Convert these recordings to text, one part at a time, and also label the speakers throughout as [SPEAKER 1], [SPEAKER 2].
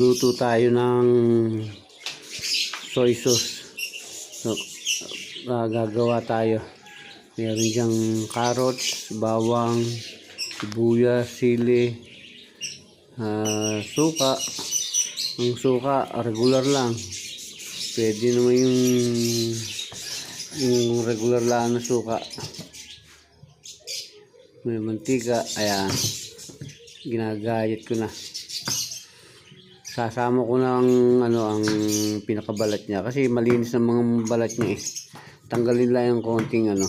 [SPEAKER 1] Luto tayo ng soy sauce. So, ah, gagawa tayo. Meron diyang carrots, bawang, sibuyas, sili, ah, suka. Ang suka, regular lang. Pwede naman yung yung regular lang na suka. May mantika, ayan. Ginagayat ko na. Sasama ko ang ano ang pinakabalat niya kasi malinis ng mga balat niya eh. Tanggalin lang yung konting ano.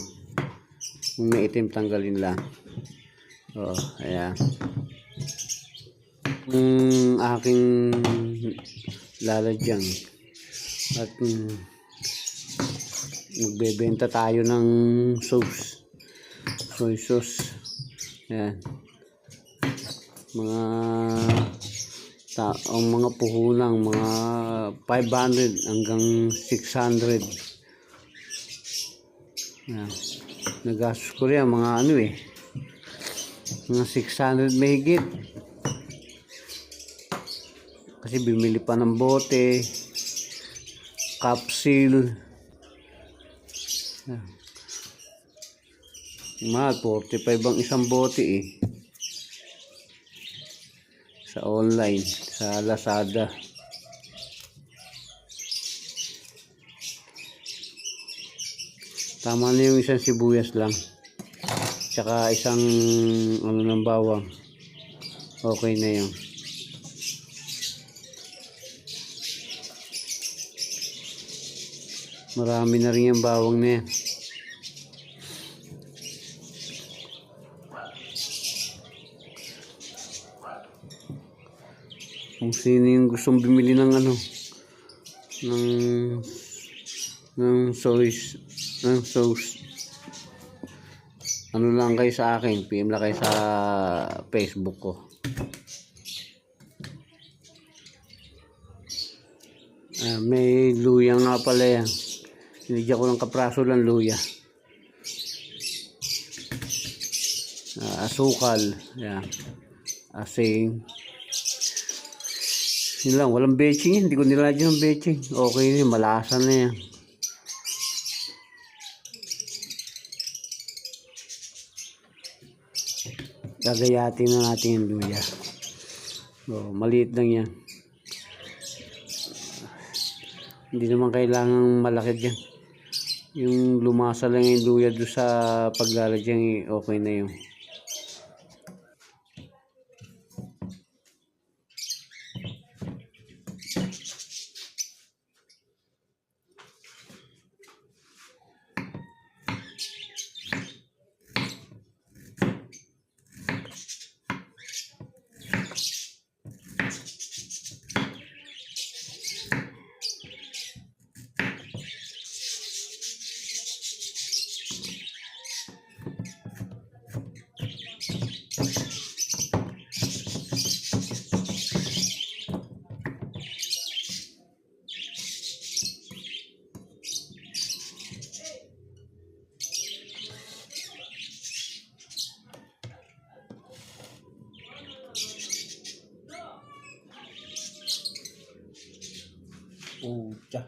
[SPEAKER 1] Yung maitim tanggalin lang. Oh, ayan. Yung aking lalagyan. At mm, magbebenta tayo ng sauce. Soy sauce. Ayan. Mga ta ang mga puhulang mga 500 hanggang 600 Ayan. nagastos ko rin mga ano eh. Mga 600 mahigit. Kasi bimili pa ng bote capsule. Mahal 45 ang isang bote eh sa online sa Lazada. Tama na yung isang sibuyas lang tsaka isang ano ng bawang. Okay na yun. Marami na rin yung bawang na yan kung sino yung gustong bumili ng ano ng ng sauce ng sauce ano lang kayo sa akin PM lang kayo sa Facebook ko. Ah, may luya nga pala yan. Hinigyan ko ng kapraso lang luya. Ah, asukal yan asing yun lang, walang betching yan. Hindi ko nilagyan ng betching. Okay yun, malasa na yan. Gagayatin na natin yung luya. So, maliit lang yan. Hindi naman kailangan malaki dyan. Yung lumasa lang yung luya doon sa paglalagyan, eh, okay na yun. 叫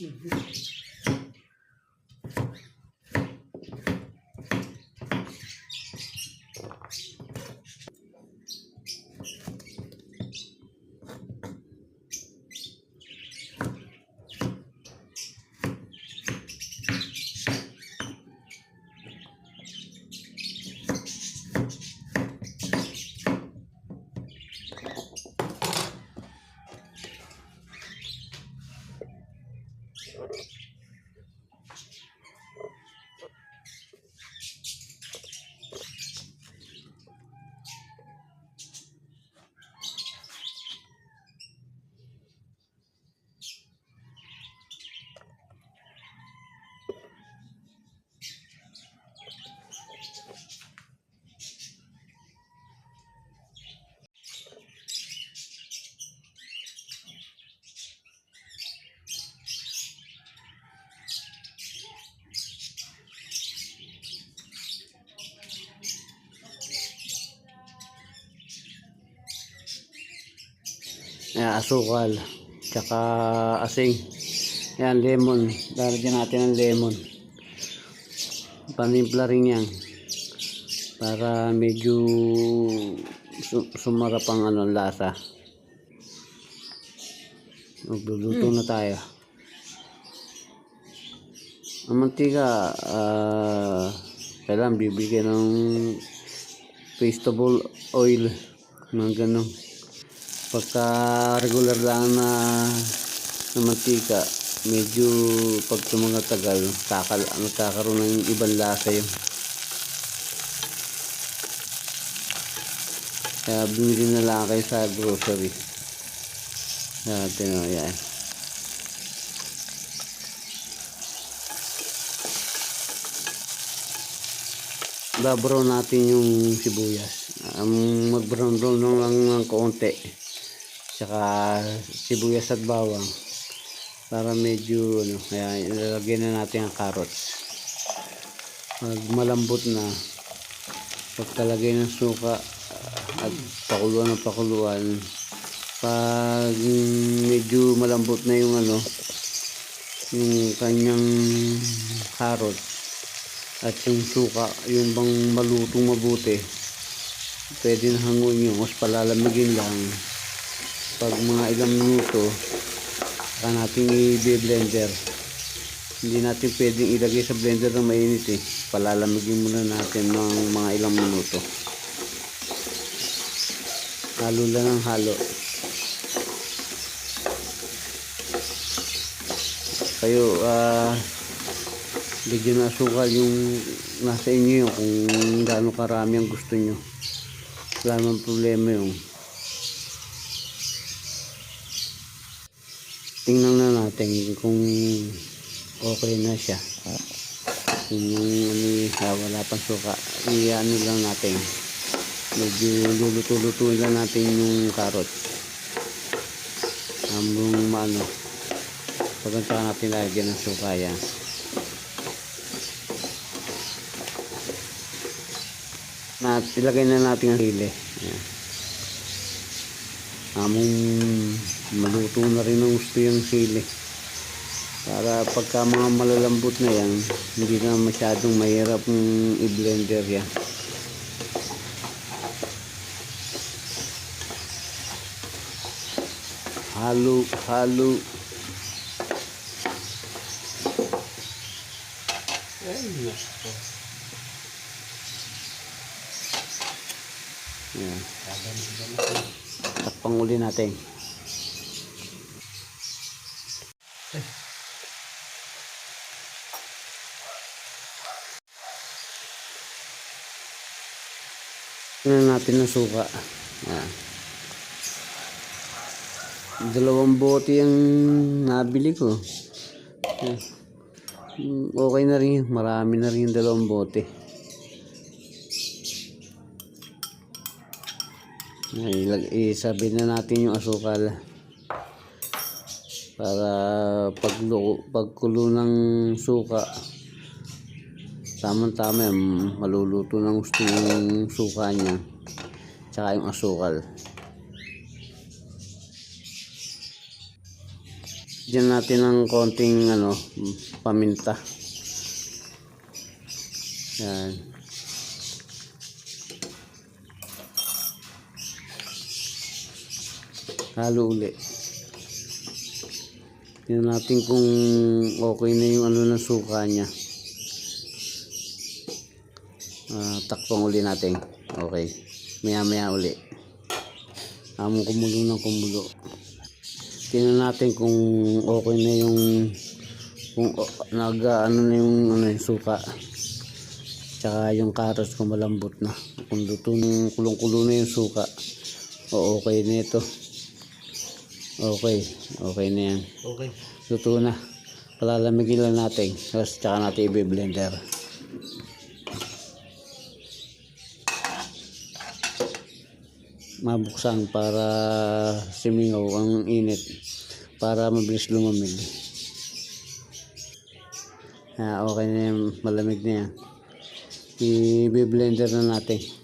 [SPEAKER 1] Угу. Ayan, asukal. Tsaka asing. Ayan, lemon. Lalagyan natin ng lemon. Panimpla rin yan. Para medyo su- sumarap ang ano, lasa. Magluluto na tayo. Ang mantika, ah, kailangan bibigyan ng vegetable oil. Mga ganun pagka regular lang na, na mantika medyo pag tumatagal kakal nagkakaroon ng ibang lasa yun. Kaya bumili na lang kayo sa grocery. Natin o yan. Babrown natin yung sibuyas. Ang mag-brown brown lang ng kaunti tsaka sibuyas at bawang. Para medyo ano kaya ilalagay na natin ang carrots. Pag malambot na pagkalagay ng suka ah, at pakuluan ng pakuluan pag medyo malambot na yung ano yung kanyang carrots at yung suka yung bang malutong mabuti pwede na hanguin yung mas palalamigin lang pag mga ilang minuto saka natin i-blender. Hindi natin pwedeng ilagay sa blender na mainit eh. Palalamigin muna natin ng mga ilang minuto. Halo lang ng halo. Kayo ah bigyan na asukal yung nasa inyo yun kung gaano karami ang gusto nyo. Wala problema yung tingnan na natin kung okay na siya. Kung yung ano ah, wala pang suka i-ano lang natin. Medyo luluto-lutuin lang natin yung carrots hanggang maano pag saka natin lagyan ng suka yan. Na ilagay na natin ang yan. Among maluto na rin ng gusto yung sili para pagka mga malalambot na yan hindi na masyadong mahirap i-blender yan. Halo halo. Yan. Takpang uli natin Tingnan natin ng suka. Yan. Dalawang bote yung nabili ko. Yan. Mm, Okay na rin yun. Marami na rin yung dalawang bote. Isabi na natin yung asukal. Para pagluko, pagkulo ng suka Tamang-tama yan. Maluluto ng gusto yung suka niya. Tsaka yung asukal. Diyan natin ng konting ano, paminta. Yan. Halo uli. Tingnan natin kung okay na yung ano ng suka niya. Ah, takpang uli natin. Okay. Maya maya uli. Among kumulo ng kumulo. Tingnan natin kung okay na yung kung o- nag ano na yung ano yung suka. Tsaka yung carrots kung malambot na. Kung luto ng kulong-kulo na yung suka. O okay na ito. Okay. Okay na yan.
[SPEAKER 2] Okay.
[SPEAKER 1] Luto na. Palalamigin lang natin. Tapos tsaka natin i-blender. Mabuksan para simingaw ang init. Para mabilis lumamig. Ah, okay na yan. Malamig na yan. I-blender na natin.